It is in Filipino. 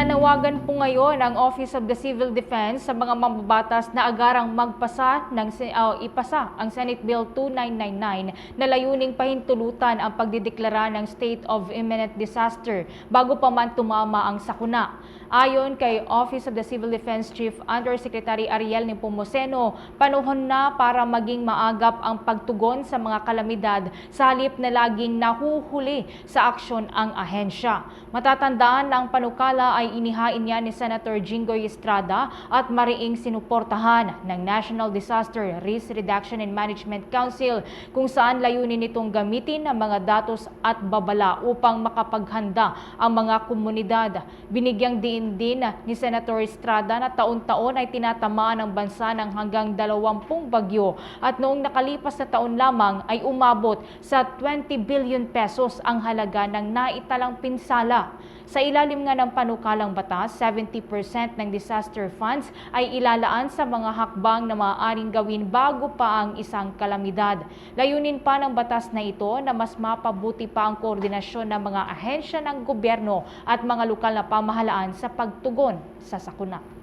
Nananawagan po ngayon ang Office of the Civil Defense sa mga mambabatas na agarang magpasa ng ah, ipasa ang Senate Bill 2999 na layuning pahintulutan ang pagdideklara ng state of imminent disaster bago pa man tumama ang sakuna. Ayon kay Office of the Civil Defense Chief Undersecretary Ariel Nepomuceno, panahon na para maging maagap ang pagtugon sa mga kalamidad sa halip na laging nahuhuli sa aksyon ang ahensya. Matatandaan na ang panukala ay inihain niya ni Senator Jinggoy Estrada at mariing sinuportahan ng National Disaster Risk Reduction and Management Council kung saan layunin nitong gamitin ang mga datos at babala upang makapaghanda ang mga komunidad. Binigyang diin din ni Senator Estrada na taon-taon ay tinatamaan ng bansa ng hanggang 20 bagyo at noong nakalipas na taon lamang ay umabot sa 20 billion pesos ang halaga ng naitalang pinsala. Sa ilalim nga ng panukalang batas, 70% ng disaster funds ay ilalaan sa mga hakbang na maaaring gawin bago pa ang isang kalamidad. Layunin pa ng batas na ito na mas mapabuti pa ang koordinasyon ng mga ahensya ng gobyerno at mga lokal na pamahalaan pagtugon sa sakuna.